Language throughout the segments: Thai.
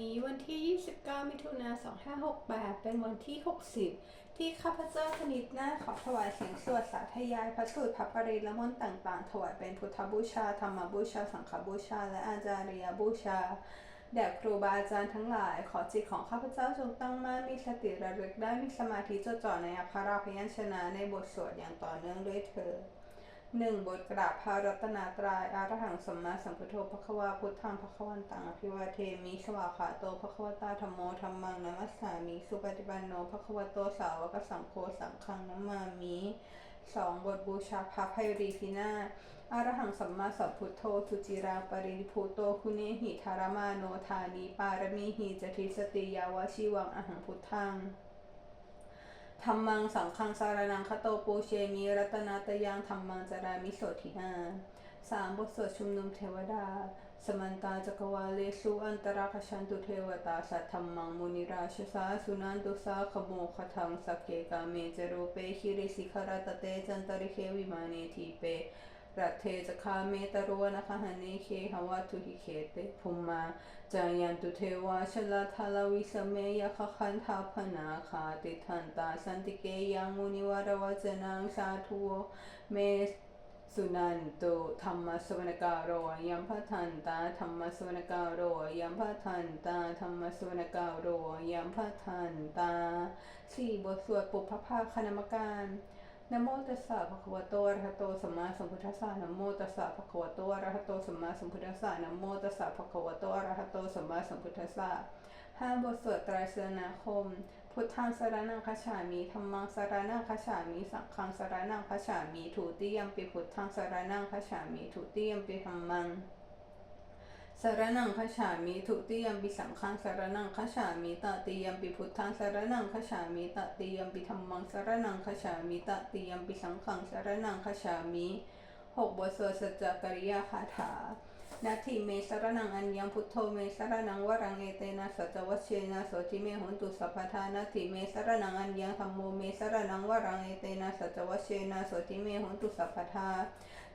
นี้วันที่ 29 มิถุนายน 2568 เป็นวันที่ 60 ที่ข้าพเจ้าคณิตน้าขอถวายเสียงสวดสาธยายพระสูตรพระปริละมนต์ต่างๆ ถวายเป็นพุทธบูชา ธรรมบูชา สังฆบูชา และอาจาริยบูชา แด่ครูบาอาจารย์ทั้งหลาย ขอจิตของข้าพเจ้าจงตั้งมั่นมีสติระลึกได้มีสมาธิจดจ่อในอัคราพยัญชนะในบทสวดอย่างต่อเนื่องด้วยเถิด หนึ่งบทกราบพระรัตนตรายอารหังสัมมาสัมพุทโธพระควาพุทธังพระควันตังอภิวาเทมิสวาขาโตพระควตาธรรมโมธรรมังนัมัสสามิสุปฏิปันโนพระควโตสาวกสังโฆสังฆังนัมมามิสองบทบูชาพระภัยรีพินาอารหังสัมมาสัมพุทโธสุจิราปรินิพุโตคุเนหิธารมาโนธานีปารมีหิจทิสติยาวชิวังอหังพุทธัง ธรรมังสังฆังสารนังคโตปูเชมีรัตนาตยังธรรมังจารามิโสทินาสามบทสวดชุมนุมเทวดา สมันตาจักวาเลสุอันตราคชันตุเทวตาสัทธรรมังมุนิราชสาสุนันตุสาขโมขทังสักเกกาเมจโรเปหิริสิขรตเตจันตริเควิมาเนทีเป รัเทจะคาเมตโรนะคะหันเนเคหวาทุหิเคเตภุมมาจายันตุเทวาชลาทาลวิสเมยคคันทาพนาคาติทันตาสันติเกยังมุนิวารวจนังสาธุเมสุนันตุธรรมสวนการโรยัมพทันตาธรรมสวนการโรยัมพทันตาธรรมสวนการโรยัมพทันตาสี่บทสวดปุพพาคณมการ นโมตัสสะภะคะวะโตอะระหะโตสัมมาสัมพุทธัสสะนโมตัสสะภะคะวะโตอะระหะโตสัมมาสัมพุทธัสสะนโมตัสสะภะคะวะโตอะระหะโตสัมมาสัมพุทธัสสะห้าบทสวดไตรสรณคม พุทธังสรณังคัจฉามิธัมมังสรณังคัจฉามิ สังฆังสรณังคัจฉามิทุติยมปิพุทธังสรณังคัจฉามิทุติยมปิธัมมัง สารนังขฉามิทุติยมปิสังฆังสารนังขฉามิตติยมปิพุทธังสารนังขฉามิตติยมปิธรรมังสารนังขฉามิตติยมปิสังฆังสารนังขฉามิหกบทสวดสัจจกริยาคาถา นาทีเมสารนังอันยังพุทโธเมสารนังวรังเอเตนะสัจวัชเชนะโสติเมหุนตุสัพพทานาทีเมสารนังอันยังธรรมโมเมสารนังวรังเอเตนะสัจวัชเชนะโสติเมหุนตุสัพพทา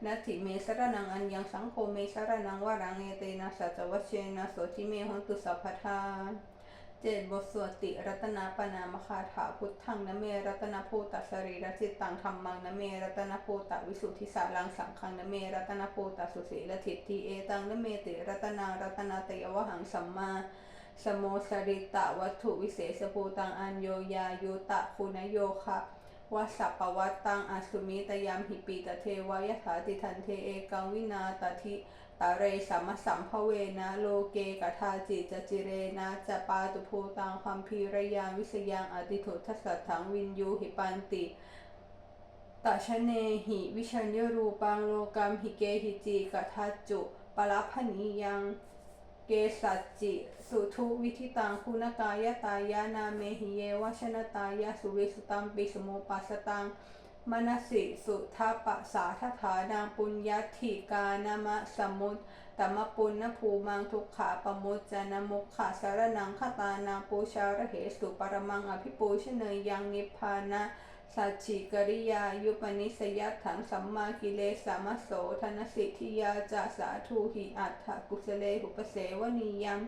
นาทีเมสรนังอันยังสังโฆเมสรนังวรังเอเตนะสัจวัชเชนะโสติเมหันตุสัพพทา เจ็ดบทสวดติรัตนาปนามคาถาพุทธังนเมรัตนภูตสรีรจิตตังธรรมังนเมรัตนภูตวิสุทธิสารังสังขังนเมรัตนภูตสุสีลทิฏฐิเอตังนเมติรัตนารัตนาเตยวหังสัมมาสโมสริตะวัตถุวิเศษภูตังอัญโยยายุตะคุณโยคะวัสสปวัตตังอสุมิตยามหิปีตเทวายถาติทันเทเอกังวินาตทิ ตาเรสัมมสัมภเวนะโลเกกทาจิจจิเรนะจะปาตุภูตังคัมภีรยาวิสยังอติถุทัสสถังวินยูหิปันติตชเนหิวิชัญญรูปังโลกัมหิเกหิจิกทัจจุปลัพพนิยังเกสัจจิ สุทุวิธิตังคุณกายตายานาเมหิเยวชนตายาสุวิสุตัมปิสโมปัสสตัง มนสิสุทัปปะสาทธานาปุญญาธิกานามะสมุตตมะปุณณภูมังทุกขาปมุจจานมุขะสารนังคตานาปูชาระเหสุปรมังอภิปูชเนยยังนิพพานะสัจฉิกริยายุปนิสยัตถังสัมมากิเลสามโสธนสิทธิยาจะสาธุหิอัตถกุสเลหุปเสวนียัม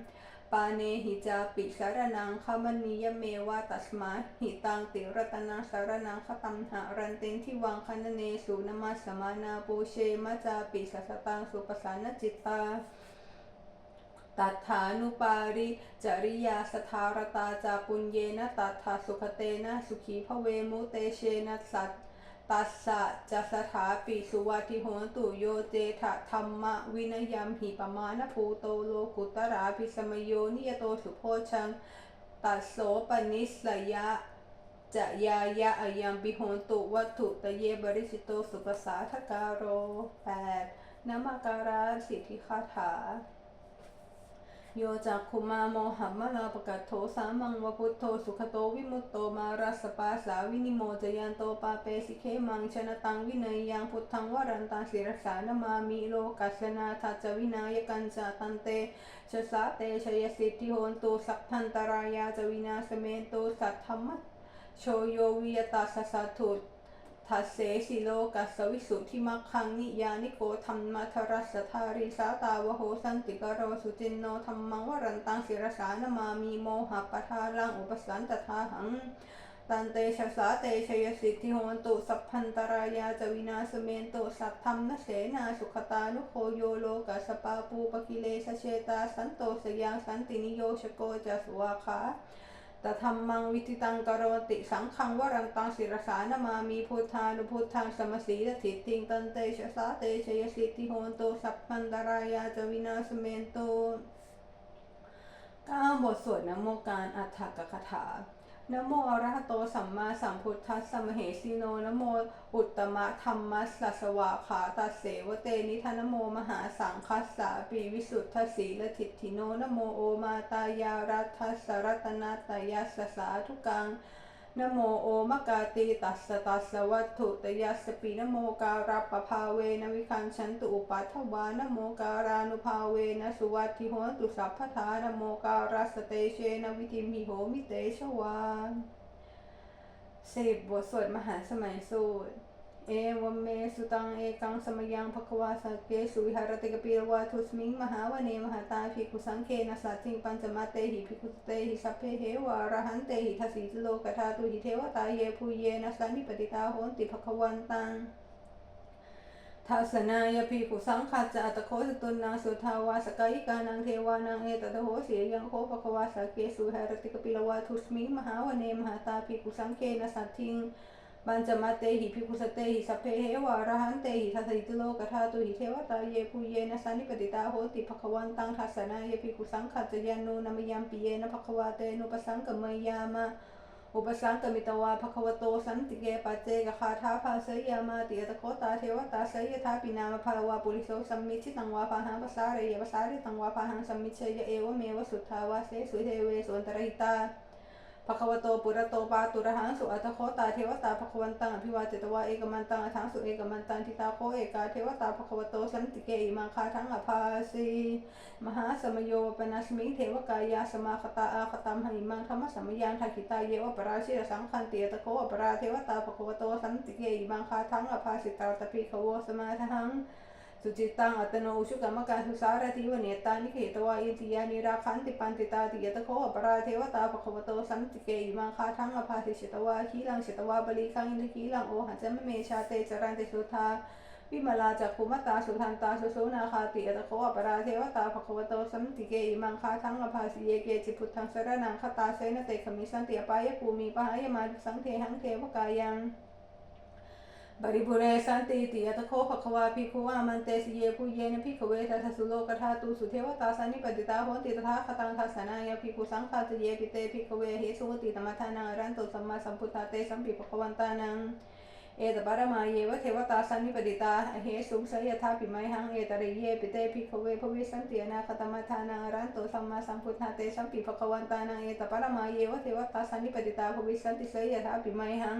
ปาเนหิจาปิสารนังขมณียเมวะตัสมาหิตังติรตนังสารนังขตัมหะรันเตนที่วังคันเนสุนมัสมานาปูเชมาจาปิสัสตังสุปสานจิตตาตัฏฐานุปาริจริยาสทารตาจาปุญเยนะตัฏฐาสุขเตนะสุขีพเวมุเตเชนะสัต ตัสสะจะสถาปิสุวัติโหนตุโยเจทะธรรมะวินยมหิปมาณภูโตโลกุตราภิสมโยนิยโตสุโพชัง ตัสโสปนิสยะจะยายะอายังปิโหนตุวัตถุตะเยบริสิโตสุปสาทการโรแปดนามการาสิทธิคาถา โยจากคุมาโมหัมมะลาปะกัตโทสามังวพุทโธสุขโตวิมุตโตมารัสปาสาวินิโมจยันโตปาเปสิเคมังชนะตังวินัยยังพุทธังวรันตังศิรสานามามิโลกัสนาทัจวินายกันจาตันเตชะสาเตชยสิทธิโหนตุสัพพันตรายาจวินาสเมนตุสัทธรรมโชโยวิยตาสสะทุ ทัสเสสิโลกัสวิสุทธิมัคคังนิยานิโกธรรมทรัสสทาริสาตาวโหสันติกโรสุจินโนธรรมังวรันตังศิรสานามามีโมหะปะทาลังอุปสันตทาหังตันเตชะสาเตชยสิทธิโหนตุสัพพันตรายาจวินาสเมนตุสัทธรรมนเสนาสุขตานุโคโยโลกัสปาปูปกิเลสเชตาสันโตสยังสันตินิโยชโกจะสวาคา ตธรรมังวิติตังกโรติสังขังวรังตังศิรสานามามีพุทธานุพุทธังสมสีลทิติงตันเตชะสาเตชยสิทธิโหนตุสัพพันตรายาจวินาสเมนตุเก้าบทสวดนโมการอัฏฐกถา นโมอระหะโตสัมมาสัมพุทธัสสะมเหสีโนนโมอุตตมะธรรมัสสะสวาขาตัสเสวเตนิทานโมมหาสังคัสสะปีวิสุทธสีลทิทิโนนโมโอมาตายารัตทัสสรัตนาตยาสสาทุกัง นโมโอมกาตีตัสตัสวัตถุตยัสปีนโมการัปภาเวนวิคันชันตุอุปัฏฐวานโมการานุภาเวนสุวัติโหนตุสัพพทานโมการัสเตเชนวิธิมิโหมิเตชวานสิบบทสวดมหาสมัยสูตร เอวเมสุตังเอกังสมยังภควาสักเกสุวิหารติกปิรวาทุสมิงมหาวเนมหาตาภิกุสังเคนะสัตถิงปัญจมาเตหิภิกขุเตหิสัพเพเหวาระหันเตหิทัสสิโลกธาตุหิเทวตาเยภูเยนะสันนิปติตาโหนติภควันตังทัศนายภิกุสังขัจจะอัตโคสตุนนางสุทาวาสกายิกานังเทวานังเอตตะโหเสียยังโคภควาสกเกสุหารติกปิลวาทุสมิงมหาวเนมหาตาภิกุสังเคนะสัตถิง ปัญจมาเตหิภิกขุสเตหิสัพเพเหวาระหันเตหิทัสสิตโลกธาตุหิเทวตาเยภูเยนะสันนิปติตาโหติภควันตังทัสนายภิกุสังขัจยานุนามยามปิเยนะภควาเตนุปสังกมยามะอุปสังกมิตวาภควโตสันติเกปัจเจกคาถาภาเสยามาติยตโคตาเทวตาเสยทาปินามภาวาปุริโสสัมมิชิตังวาภาหังภาษาเรยภาษาเรตังวาภาหังสัมมิเชยเอวเมวสุทธาวาเสสุเทเวสุนตรหิตา ภควโตปุระโตปาตุระหังสุอัตโคตาเทวตาภควันตังอภิวาเจตวาเอกมันตังอทังสุเอกมันตังทิตาโคเอกาเทวตาภควโตสันติเกอิมังคาทังอภาสีมหาสมโยปนัสมิงเทวกายาสมาคตาอาคตัมหิมังธรรมสมยังทักิตาเยวปราชิรสังคันเตียตโคอปราเทวตาภควโตสันติเกอิมังคาทังอภาสิตาตปิขโวสมาทัง สุจิตังอัตโนอุชุกรรมการสุสารติวเนตานิเขตวาอินทิยานิราคันติปันติตาติยตโคอปราเทวตาภควโตสันติเกอิมังคาทังอภาสิชิตวาขีลังชิตวาบลีคังอินทขีลังโอหันจะมเมชาเตจรันติสุธาวิมลาจักขุมตาสุทันตาสุโสนาคาติยตโคอปราเทวตาภควโตสันติเกอิมังคาทังอภาสิเยเกจิพุทธังสรนังคตาเสนเตขมิสันติอปายภูมิปหายมาสังเทหังเทวกายัง บริบุเรสันติติยตโคภควาภิกขุวามันเตสิเยภูเยนภิกขเวทัสสุโลกธาตุสุเทวตาสันนิปติตาโหติตถาคตังทัสนายภิกขุสังฆาจเยปิเตภิกขเวเหสุวติตมทานังอรันตุสัมมาสัมพุทธาเตสัมปิภควันตานังเอตปารมาเยวะเทวตาสันนิปติตาเหสุสยถาปิไมหังเอตริเยปิเตภิกขเวภวิสันติอนาคตมทานังอรันตุสัมมาสัมพุทธาเตสัมปิภควันตานังเอตปารมาเยวะเทวตาสันนิปติตาภวิสันติสยถาปิไมหัง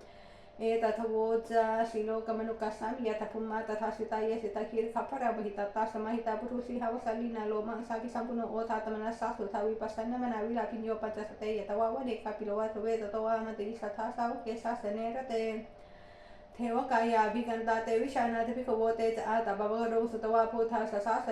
ภิกขโมภิกขุนาสมิติมนังสาตาคีราติสะสายาคานานาตวันติโนอิทิมันโตชุติมันโตวันวันโตยะสัสิโนโมธรร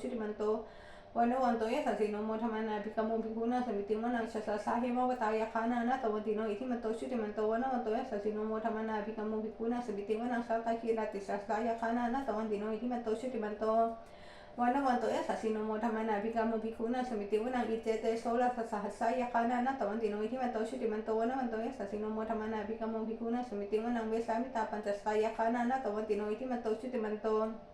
มนา ภิกขโมภิกขุนาสมิติมนังอิเจเตโสลาสะส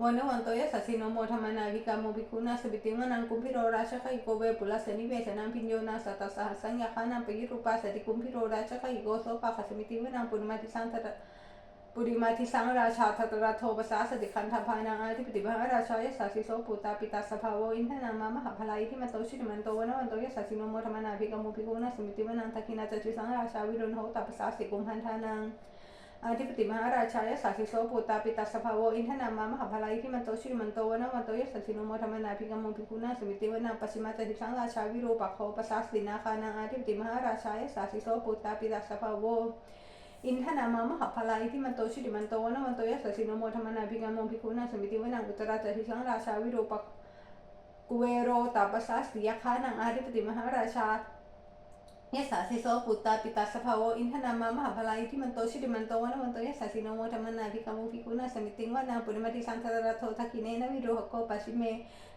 ะสายาคานานาตวันติโนอิทิมันโตชุติมันโตวันวันโตยะสัสิโนโมธรรมนาภิกขโมภิกขุนาสมิติมนังเวสามิตาปัญจสายาคานานาตวันติโนอิทิมันโตชุติมันโตววันนวันโตยสัสสิโนโมธรรมนาวิกาโมภิกขุนาสบิติวนังกุมพิโรราชคะอิโกเวปุลสนิเวชนังพิญโยนาสัตตสหัสสัญญาคานังปยิรูปาสติกุมพิโรราชคะอิโกโสปะขสมิติวนังปุริมาทิสังตระปุริมาทิสังราชาทัตระโทปสาสติคันธพานังอาทิปติมหาราชายสัสสิโสปุตตาปิตาสภาวอินทนามามหาพลายที่มันโตชิมันโตวันวันโตยสัสสิโนโมธรรมนาวิกาโมภิกขุนาสมิติวนังทักินาจจุสังราชาวิรุณโหตัปสาสิกุมพันธานัง อาธิปติมหาราชายสาสิโสปุตตาปิตาสภาวอินทนามามหาพลายที่มันโตชิมันโตวันวันโตยสัสสิโนโมธรรมนาภิกรรมภิกุณาสมิติวนาปชิมาจติสังราชาวิโรูปโคปสาสินาคานังอาธิปติมหาราชายสาสิโสปุตตาปิตาสภาวอินทนามามหาพลายที่มันโตชิมันโตวันวันโตยสัสสิโนโมธรรมนาภิกรรมภิกุณาสมิติวนาอุตราจติสังราชาวิโรูปกุเวโรตาปสาสิยาคานังอาธิปติมหาราชา ยะสาสิโสปุตตาปิตาสภาวอินทนามามหาพลายที่มันโตชิริมันโตวะนวันโตยะสาสิโนโมธรรมนาภิกามุภิกุณาสมิติงวะนาปุริมติสังทารโททักขิเนนวิโรหโกปัชิเม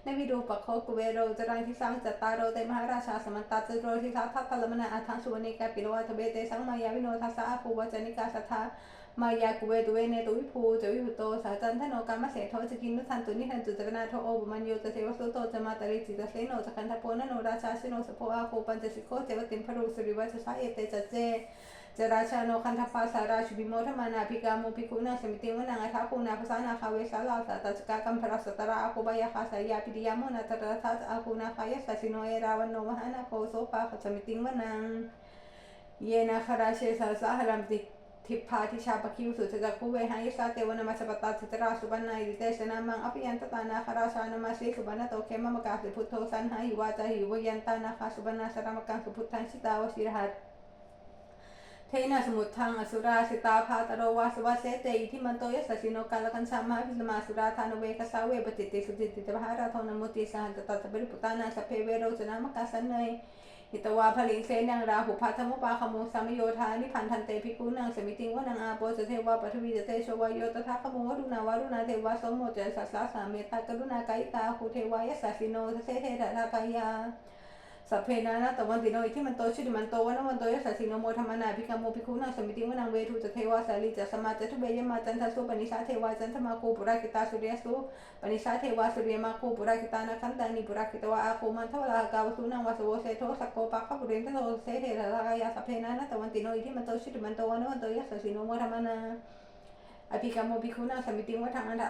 นวิโรปโคกุเวโรจรังทิสังจตตารโรเตมหาราชาสมันตาจโรทิทัตตะลมนาอาทังสุวรรณิกาปิโลวะทเบเตสังมายาวิโนทัสสะอาภูวจนิกาสัทธา มายากุเวตุเวเนตุวิภูจวิหุโตสาจันทโนกามเสโทจกินุทันตุนิทันจุจกนาโทโอบุมันโยจะเทวสุโตจะมาตริจิตเสโนจะคันทโพนโนราชาชิโนสโพอาโคปัญจสิโคเจวติมพรุสุริวัชสาเอเตจเจจราชาโนคันทปาสาราชุบิโมธมานาภิกามุภิกุนาสมิติวนังอัฐาคูนาภาษานาคาเวสาลาสาตจกากัมพระสตราอาคูบายาคาสายาปิดิยามุนาตระทัสอาคูนาคายสัสิโนเอราวันโนวหานาโคโสปาขสมิติวนังเยนาคาราเชสาสาหรัมติ ทิพพาทิชาปคิวสุจจกุเวหายสาเทวนามาสปตาจิตราสุบรรณาอิเตสนามังอภิยันตตานาคราชานามาสีสุบรรณโตเขมมะกาสิพุทโธสันหาหิวาจาหิวยันตานาคาสุบรรณาสรามกังสุพุทธังชิตาวชิรหัตเทนะสมุทธังอสุราสิตาภาตโรวาสวาเสเตอิทิมันโตยสัสสิโนกาลกันชามาพิสมาสุราธานุเวกัสสาเวปติติสุจิตติตภาราโทนมุติสหันตตัตบริปุตานาสเพเวโรจนามกาสันเนย หิตวาผลิงเสนังราหุพัทธมุปาขโมสามโยธานิพันธันเตภิกุนังสมิติงวนังอาโปจเทวาปทวีจเตชวายโยตถาขมุวรุณาวารุณาเทวาสมโมจสัสสาสาเมตตากรุณากายิตาหุเทวายสัสสิโนเสเทระทากายา สัพเพนานะตวันติโนอิที่มันโตชิริมันโตวันวันโตยสัสสิโนโมธรรมนาภิกรรมโมภิกขุนังสมิติวนังเวทุจเทวาสาลีจะสมาจะทุเบยมาจันทสุปนิสาเทวาจันทมาคูปุรากิตาสุริยสุปนิสาเทวาสุริยมาคูปุรากิตานาคันตานิปุรากิตวะอาคูมันทวรากาวสุนังวาสโวเสโทสักโกปะขบุเรนทโทเสเทระกายาสัพเพนานะตวันติโนอิที่มันโตชิริมันโตวันวันโตยสัสสิโนโมธรรมนาอภิกรรมโมภิกขุนังสมิติวะทางอันดา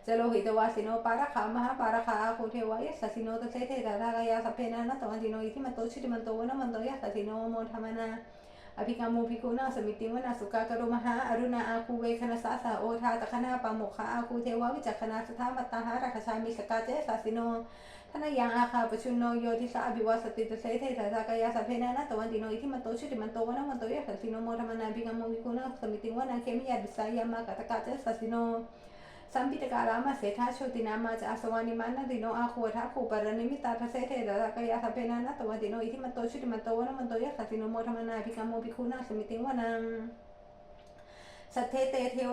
สาธรรมาจจุตาโนตเสเทระทากายาสพเพนะนะตวันติโนอิทิมันโตชุดิมันโตวันวันโตยสัสสิโนโมธรรมนารรมภิกขุนาสมินาสมหาปทุสิกาอาคูอาคูมโนปทุสิกาอัฐาคูเทวาเยจโลหิตวาสิโนปาระขามหาปาระขาอาคูเทวายสัสสิโนตเสเทระทากายาสพเพนะนะตวันติโนอิทิมันโตชุดิมันโตวันวันโตยสัสสิโนโมธรรมนาอภิกรรมโมภิกุนาสมิติวนาสุกากรุมหาอรุณาอาคูเวคณสาสาโอทาตะคณาปาโมคาอาคูเทวาวิจักขณาสถามัตตาหาราคชามิสกาเจสสิโนทนยังอาคาปชุนโนโยทิสาอภิวาสติตเสเทสาสากายาสัพเพนะนะตวันติโนอิทิมันโตชุติมันโตวนมันโตยะสัสสิโนโมธรรมนาภิกรรมโมภิกุนาสมิติวนาเคมิยาดิสายามากตะกาเจสสิโน สัมปิตการามาเสธาโชตินามาจะอาสวานิมานาดิโนอาคูทาคูปารนิมิตาทเสเทระกายาสเพนานาตวดิโนอิทิมันโตชุติมันโตวนะมันโตยะสัติโนโมธรรมนาภิการมโมภิกขุนาสมิติวนังสัทเทเตเทว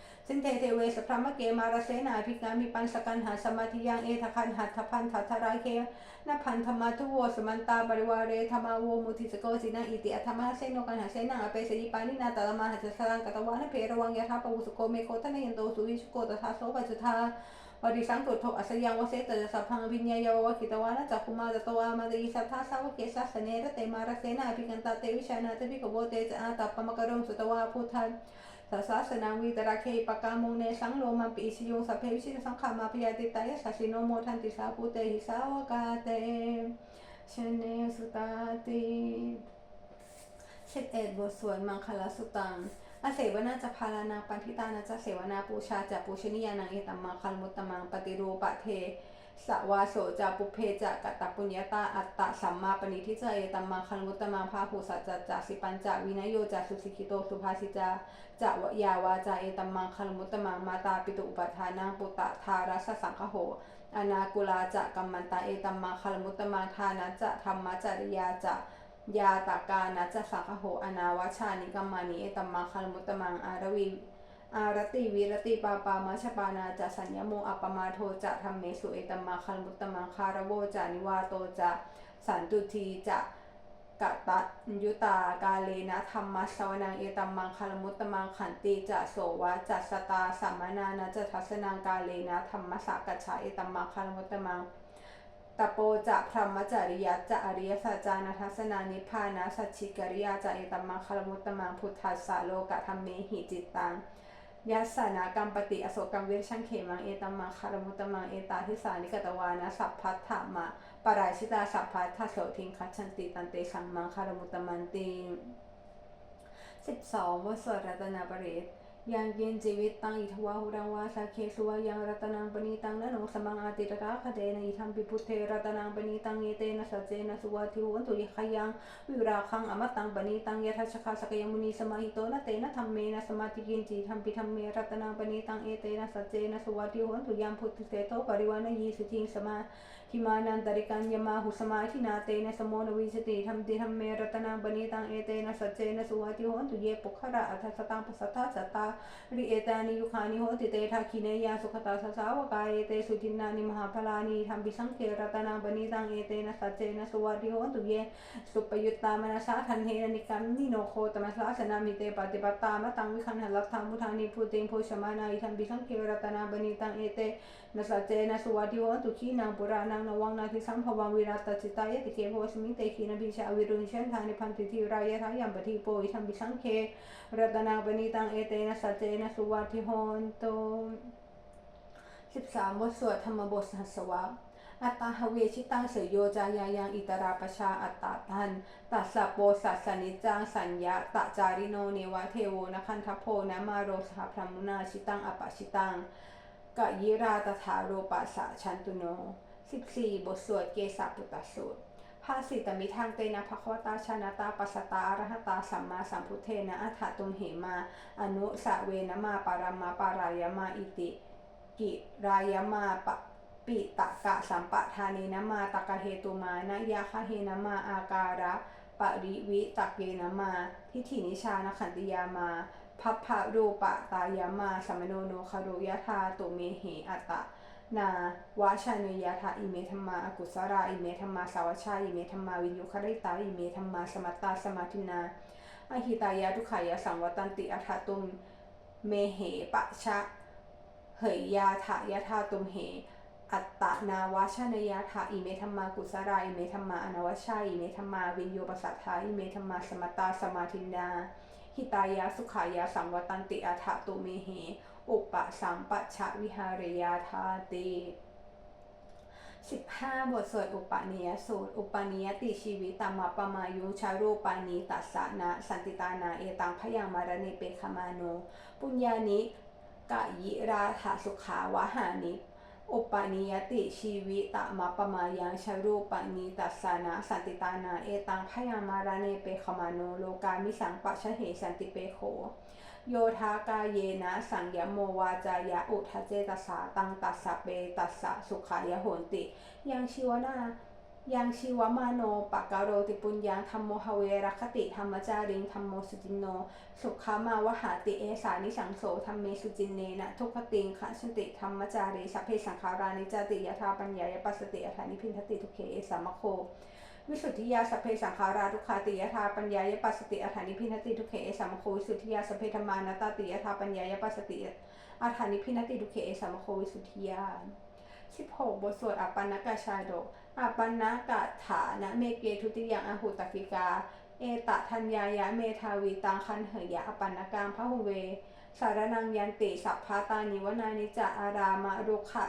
สุพรหมาปรมาโตสปุตตอิทิมโตสาสานังเทเทเวสพระมเกมาราเสนาภิกามิปันสกันหาสมาธิยังเอทคันหัตถพันทัทราเคนพันธมาทุโวสมันตาบริวารเรธรรมาโวมุทิสโกสินาอิติอัธมาเสนกันหาเสนาเปสยิปานินาตะมาหัจสรังกตวานเพรวังยะทาปวุสโกเมโคทะเนยันโตสุวิชโกตถาโสปัจจุธาวดิสังตุโทอัสยังวเสตจะสัพพังวิญญายวะกิตวานะจักคุมาตตวามาติสัทธาสาวเกสัสเนระเตมารเสนาภิกันตาเตวิชานาเตวิกโวเตจะอาตัปปมกรมสุตวาพุทธัน สาสนาวีตระเคปกามุงเนสังโลมาปิสิโยสัพเพวิชิตสังขามาพยาติตายสัสสิโนโมทันติสาภูเตหิสาวกาเตชเนสุตาติสิบเอ็ดบทสวดมังคลสุตังอเสวนาจะพาลานาปันทิตานาจะเสวนาปูชาจะปูชนียานังเอตัมมังคัลมุตตมังปฏิรูปะเท สวาโสจะปุเพจะกตปุญญาตาอัตตะสัมมาปณิทิจเอตัมมังคัลมุตตมังพาหูสัจจะจะสิปัญจวินโยจะสุสิกิโตสุภาสิจาจะวยาวาจาเอตัมมังคัลมุตตมังมาตาปิตุอุปทานังปุตตะทารัสสังคโหอนากุลาจะกัมมันตาเอตัมมังคัลมุตตมังทานะจะธรรมจริยาจะยาตากานะจะสังคโหอนาวชานิกัมมานิเอตัมมังคัลมุตตมังอารวี อารติวิรติปาปามาชปานาจะสัญญโมอัปมาโทจะธรรมเมสุเอตมมังคัลมุตตมังคารโวจะนิวาโตจะสันตุทีจะกะตัยุตากาเลนะธรรมัสวนังเอตัมมังคัลมุตตมังขันติจะโสวะจัสตาสัมมานานะจะทัสนังกาเลนะธรรมสสกัจฉาเอตัมมังคัลมุตตมังตโปจะพรหมจริยัจะอริยสัจจานัทัสนานิพานะสัจฉิกริยาจะเอตัมมังคลมุตตมังพุทธัสสะโลกะธรรมเมหิจิตตัง ยัสสนากรรมปฏิอโศกัมเวชังเขมังเอตัมมังคลมุตมังเอตาทิสานิกตวานะสัพพัทธะมะปรายชิตาสัพพัทธะโสทิงคัจฉันติตันเตชังมังคลมุตมันติสิบสองวสวดรัตนาปริต ยังเย็นชีวิตตังอิทวาหุรังวาสาเคสุวายังรัตนังปณีตังนะโนสมังอาติระคเดนอิทัมปิพุทเทรัตนังปณีตังเยเตนะสัจเจนะสุวาทิวันตุยขยังวิราคังอมตังปณีตังยทัชคาสกยมุนีสมาหิโตนะเตนะธรรมเมนะสมาธิกินจิทัมปิธรรมเมรัตนังปณีตังเอเตนะสัจเจนะสุวาทิวันตุยามพุทธเตโตปริวานะยีสุทิงสมา ทิมานันตริกัญญมาหุสมาธินาเตนะสมโมนวิสติธรรมติธรรมเมรัตนังปณีตังเอเต นสัจเจนะสวัสตังปัสสตาจัตตาริเอตานิยุคานิโหติเตทาคิเนยาสุขตาสสาวกายเอเตสุทินนานิมหาพลานิธรรมปิสังเขรัตนาบณีตังเอเตนะสัจนะสวัสดิโหตุเยสุปยุตตามนัสสาทันเทนนิกัมนิโนโคตมัสสาสนางวิคันหังนางที่สัมภเวสีนางปุรานังนวังนาทิสัมภวังวิรัตจิตายติเกโพสมิงเตขีนบิชาวิรุณเชนทานิพันติทิรายะทายัมปทิโปอิธรรมปิสังเขรัตนาปณิตังเอเตนะสัจเจนะสุวัติโหนโตสิบสามบทสวดธรรมบทสัสวะอัตตาหเวชิตังเสยโยจายายังอิตราปชาอัตตาทันตัสสะโปสัสนิจังสัญญาตจาริโนเนวะเทโวนะคันทโพนะมาโรสหพรมุนาชิตังอปะชิตัง กะยิราตถาโรปัสสะชันตุโนสิบสี่บทสวดเกสาปุตตสูตรภาสิตมิทางเตนะภควตาชนะตาปัสตาอรหตาสัมมาสัมพุทเทนะอัฏฐตุมเหมา อนุสะเวนมาปารามาปารายมาอิติ กิรายมาปะปิตะกะสัมปะทานีนมาตะกะเหตุมานะยาคะเฮนมาอาการะปริวิตักเยนมา ทิฏฐินิชานขันติยามา พัพพะรูปะตายามาสัมโนโนคารุยะธาตุเมเหอัตตะนาวาชานุยาทาอิเมธรรมาอากุสราอิเมธรรมาสาวชาอิเมธรรมาวิญยุคริตาอิเมธรรมาสมัตตาสมาธินาอหิตายาทุขายาสังวตันติอัฏฐตุมเมเหปะชะเหยยาทายาทาตุมเห อัตตนาวาชานยาทาอิเมธรรมากุสราอิเมธรรมาอนาวชาอิเมธรรมาวิญโยปสัทธาอิเมธรรมาสมัตตาสมาธินา หิตายาสุขายาสังวตันติอัฏฐตุเมเหอุปสัมปชะวิหารยาธาติสิบห้าบทสวดอุปนิยสูตร อุปนิยติชีวิตตามาปมายุชารูปานิตัสสนะ สันติตานาเอตังพยังมารเนเปคมาโน ปุญญานิกะยิราธาสุขาวะหานิ อุปนิยติชีวิตะมาปมายังชรูปานิตัสนะสันติตานาเอตังพยามารเนเปขมาโนโลกามิสังปะชเหสันติเปโข โยธากาเยนะสังยโมวาจายะอุทะเจตสาตังตัสสะเปตัสสะสุขายโหนติ ยังชีวนา ยังชีวมาโนปะกะโรติปุญญังธรรมโมหเวรคติธรรมจาริงธรรมโมสุจินโน สุขามาวหาติเอสานิสังโสธรรมเมสุจินเนนะทุกขติงขชันติธรรมจารีสัพเพสังขารานิจติยถาปัญญายปัสสติอัฏฐานิพินทติทุเขเอสามโค วิสุทธิยาสัพเพสังขาราทุกขาติยถาปัญญายปัสสติอัฏฐานิพินติทุเขเอสามโควิสุทธิยาสัพเพธรรมานาตติยถาปัญญายปัสสติอัฏฐานิพินติทุเขเอสามโควิสุทธิยา16บทสวดอปันนกชาดก อปันนกถานะเมเกทุติยังอหุตกิกา เอตะทัญญายะเมทาวีตังคันเหยะอปันนกามพระหุเว สารนังยันติสัพพาตานิวนานิจะอารามะรุขะ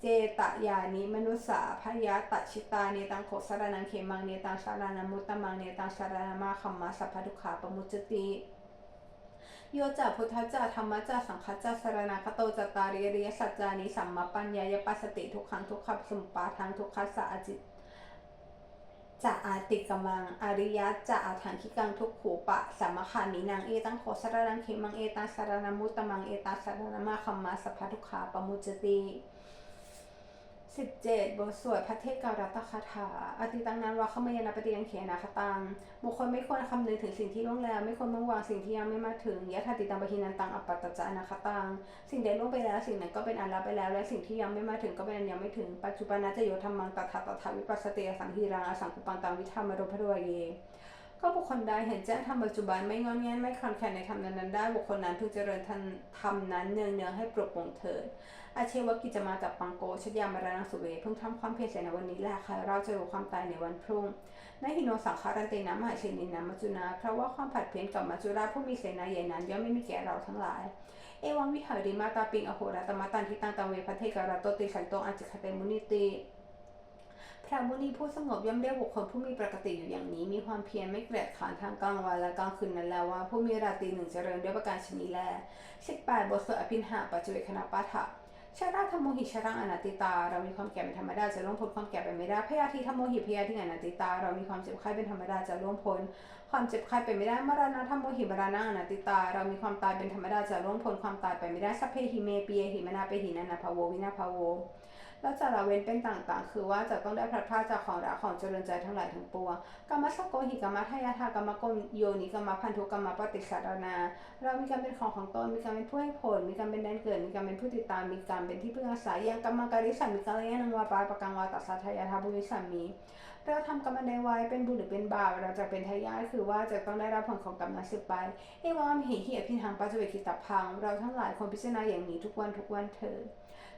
เจตยานิมนุสาพยาตชิตาเนตังโขสารนังเขมังเนตังสารนามุตตมังเนตังสารนามาคัมมาสัพพทุขาปมุจติ โยจะพุทธจะธรรมจะสังฆจะสรณคโตจตาริยริยสัจจานิสัมมาปัญญายปัสสติทุกขังทุกขับสมุปาทังทุกขัสสะอจิตจะอาติกมังอริยะจะอาถังคิกังทุกขูปะสัมมขานินางเอตังโคสรนังเขมังเอตังสารนมุตตมังเอตังสารนมาคัมมาสัพพะทุกขาปมุจจติ 17 บทสวดพระเทพการัตคาถาอติตังนั้นวะขมยนาปฏิยังเขนาคตังบุคคลไม่ควรคำนึงถึงสิ่งที่ล่วงแล้ว ไม่ควรมุ่งวังสิ่งที่ยังไม่มาถึงยะถาติตังปะทินันตังอปปัตตจานาคตังสิ่งใดล่วงไปแล้ว สิ่งนั้นก็เป็นอันล้วไปแล้ว และสิ่งที่ยังไม่มาถึงก็เป็นอันยังไม่ถึง ปัจจุบันนะจโยธรรมังตถาตถาวิปัสสติสังหีรังอสังคุปังตังวิธรรมรมพระดวเย ก็บุคคลใดเห็นแจ้งธรรมปัจจุบันไม่งอนแงนไม่คลอนแคลนในธรรมนั้นได้บุคคลนั้นพึงเจริญทันธรรมนั้นเนืองเนืองให้ปลุกปลงเถิดอาเชวกิจมากับปังโกชยามารนังสุเวเพิ่งทำความเพียรเสร็จในวันนี้แหละค่ะเราจะรู้ความตายในวันพรุ่งนหิโนสังคารันเตนะมหาเชนินนะมัจจุนาเพราะว่าความผัดเพี้ยนกับมัจจุราผู้มีเสนาใหญ่นั้นย่อมไม่มีแก่เราทั้งหลาย เอวังวิหาริมาตาปิงอโหรตมตันทิตังตังเวพัทเทการะโตติฉันโตอัจจิคเตมุนิติ พระมุนีผู้สงบย่อมเรียกบุคคลผู้มีปกติอยู่อย่างนี้ มีความเพียรไม่เกลียดขานทางกลางวันและกลางคืนนั้นแล้วว่า ผู้มีราตรีหนึ่งเจริญด้วยประการชนีแลสิบแปดบทสวดอภินหาปัจจุเวคณปาฐะชาราธรรมโมหิชรังอนัตติตา เรามีความแก่เป็นธรรมดาจะล่วงพ้นความแก่ไปไม่ได้พยาธิธรรมโมหิพยาธิอนัตติตา เรามีความเจ็บไข้เป็นธรรมดาจะล่วงพ้นความเจ็บไข้ไปไม่ได้มรณะธรรมโมหิมรณะอนัตติตา เรามีความตายเป็นธรรมดาจะล่วงพ้นความตายไปไม่ได้สัพเพหิเมปีเยหิมนาเปหินานาภาโววินาภาโว แล้วจะละเว้นเป็นต่างๆ คือว่าจะต้องได้พลัดพรากจากของรักของเจริญใจทั้งหลายทั้งปวงกรรมสกโกหิกรรมทายาทากรรมโกโยนิกรรมพันธุกรรมปฏิสัตนา เรามีการเป็นของของตนมีการเป็นผู้ให้ผล มีการเป็นแดนเกิดมีการเป็นผู้ติดตามมีการเป็นที่พึ่งอาศัยยังกรรมการิสัมมิกาลยานังวาปาปะกังวาตัสทายาทาบุริสัมมีเราทำกรรมใดไว้เป็นบุญหรือเป็นบาปเราจะเป็นทายาทคือว่าจะต้องได้รับผลของกรรมนั้นสืบไปเอวามหิหิอภิหังปัจเจเวคิตาพัง เราทั้งหลายควรพิจารณาอย่างนี้ทุกวันทุกวันเถิด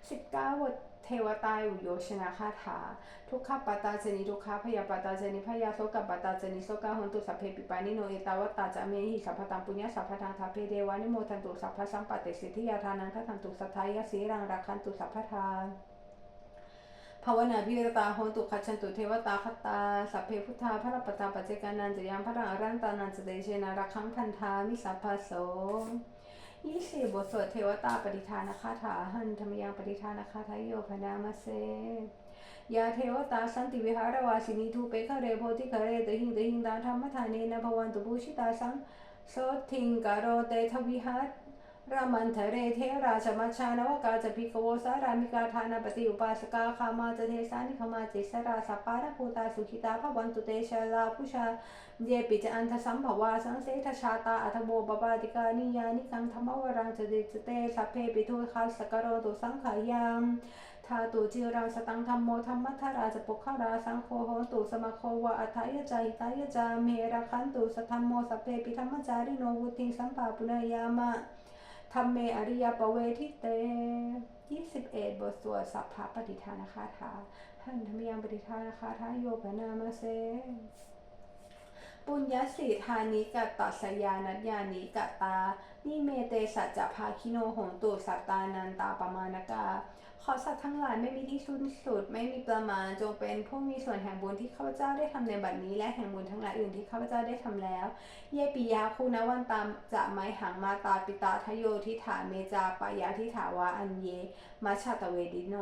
19บท เทวตาอุโยชนะคาถา ทุกขปตาเจนิทุกขพยาปตาเจนิพยาโสกับปตาเจนิโสกาหนตุสัพเพปิปานิโนเอตาวตตาจะเมหิสัพพตังปุญญาสัพพทังทาเพเดวานิโมทันตุสัพพสัมปติสิทธิยาทานังทัทันตุสัทธายาสีรังรักขันตุสัพพทานภาวนาพิรตาโหนตุขัจฉันตุเทวตาคตาสัพเพพุทธาพระปตาปัจเจกานันจะยังพระอรันตานันจะเดเชนารักขังพันธามิสัพพโส ยี่สิบบทสวดเทวตาปฏิทานคาถาหันธรรมยังปฏิทานคาถาโยพนามาเซยาเทวตาสันติวิหารวาสินีทูเปคะเรโพธิคะเรตหิงตหิงดาธรรมทานีนะภวันตุบูชิตาสังโสทิงกาโรเตทวิหา รามันเทเรเทราชมัชชานวกาจะพิกโวสารามิกาทานาปฏิอุปาสกาคามาจะเทสานิขมาเจสราสปาระภูตาสุขิตาภวันตุเตชะลาพุชาเยปิจอันทสัมภวาสังเสทชาตาอัตโมบปาติกานิยานิกังธรรมวรังจเดจเตสัพเพปิทุคัสสกโรตุสังขายามทาตุจิรังสตังธรรมโมธรรมัทราจะปกขาราสังโฆโหตุสมะโควะอัฏฐายจาหิตายจาเมระคันตุสธรรมโมสัพเพปิธรรมจาริโนวุติงสัมปาปุณยามะ ธรรมเมอริยปเวทิเต21บทสวดสัพพะปฏิทานคาถาหันธรรมยังปฏิทานคาถาโยปนามาเซปุญญสีธานิกะตัสยานัญญานิกะตา นิเมเตสัจจะภาคิโนโหนตุสัตตานันตาปมานกา ขอสัตว์ทั้งหลายไม่มีที่สิ้นสุด ไม่มีประมาณจงเป็นผู้มีส่วนแห่งบุญที่ข้าพเจ้าได้ทำในบัดนี้ และแห่งบุญทั้งหลายอื่นที่ข้าพเจ้าได้ทำแล้ว เยปิยาคูนวันตามจะไมหังมาตาปิตาทโยทิฐาเมจาปายาทิถาวาอันเยมาชาตเวดิโน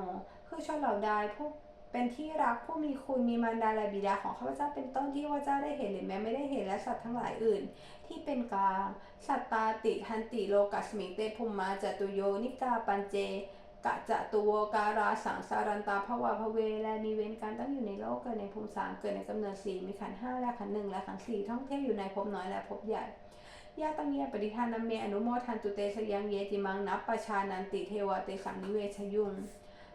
คือชนเหล่าใดผู้เป็นที่รักผู้มีคุณมีมารดาและบิดาของข้าพเจ้าเป็นต้นที่ว่าเจ้าได้เห็นหรือแม้ไม่ได้เห็นและสัตว์ทั้งหลายอื่น ที่เป็นกลางสัตตาติทันติโลกัสมิงเตภุมมาจตุโยนิกาปัญเจ กะจะตุโวการาสังสารันตาภวาภเว และมีเวรการตั้งอยู่ในโลกเกิดในภูมิสามเกิดในกำเนิดสี่มีขันห้าและขันหนึ่งและขันสี่ท่องเที่ยวอยู่ในภพน้อยและภพใหญ่ยาตังเยปฏิทานัมเมอนุโมทันตุเตสยังเยจิมังนับประชานันติเทวเตสังนิเวชยุง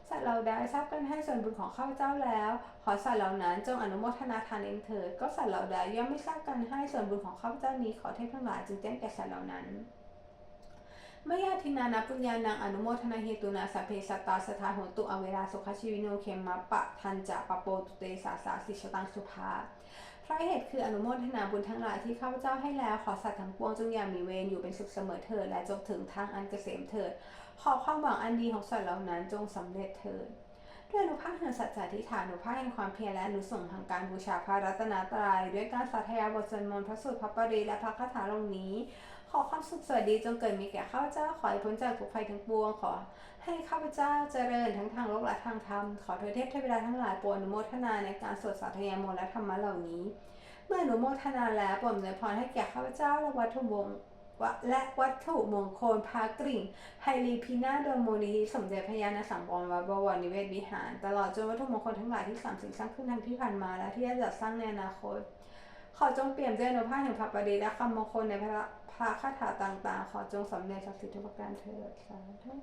สัตว์เราได้ทราบกันให้ส่วนบุญของข้าพเจ้าแล้ว ขอสัตว์เหล่านั้นจงอนุโมทนาทานเองเถิดก็สัตว์เหล่าใดย่อมไม่ทราบกันให้ส่วนบุญของข้าพเจ้านี้ขอเทพทั้งหลายจึงแจ้งแก่สัตว์เหล่านั้น มื่อยาทินานาปุญญานังอนุโมทนาเหตุนาสัพเพสัตตาสถาโหตุอเวราสุขชีวิโนเคมะปะทันจะปะโปตุเตสาสาสิชตังสุภาพระเหตุคืออนุโมทนาบุญทั้งหลายที่ข้าพเจ้าให้แล้วขอสัตว์ทั้งปวงจงอย่ามีเวรอยู่เป็นสุขเสมอเถิดและจงถึงทางอันเกษมเถิด ขอความหวังอันดีของสัตว์เหล่านั้นจงสำเร็จเถิดด้วยอนุภาพแห่งสัจจะทิฏฐานอนุภาพแห่งความเพียรและอนุสงส์ทางการบูชาพระรัตนตรัยด้วยการสาธยายบทสวดมนต์พระสูตรพระปริและพระคาถาล่านี้ ขอความสุขสวัสดีจงเกิดมีแก่ข้าพเจ้าขอให้พ้นจากทุกภัยทั้งปวงขอ ให้ข้าพเจ้าเจริญทั้งทางโลกและทางธรรมขอเทวเทพเทวดาทั้งหลายโปรดอนุโมทนาในการสวดสาธยายมนต์และธรรมะเหล่านี้ เมื่ออนุโมทนาแล้วโปรดอวยพรให้แก่ข้าพเจ้าและวัตถุมงและวัตถุมงคลพากริ่งไฮรีพีนาโดยมูนิธิสมเด็จพระยาณสังวรวัดบวรนิเวศวิหาร ตลอดจนวัตถุมงคลทั้งหลายที่สางสิ่งสร้างขึ้นทั้งที่ผ่านมาและที่จะจัดสร้างในอนาคต ขอจงเปี่ยมด้วยอนุภาพแห่งพระปรีและคำมงคลในพระ ระคาถาต่างๆ ขอจงสำเร็จศักดิ์สิทธิ์ทุกประการเถิดสาธุ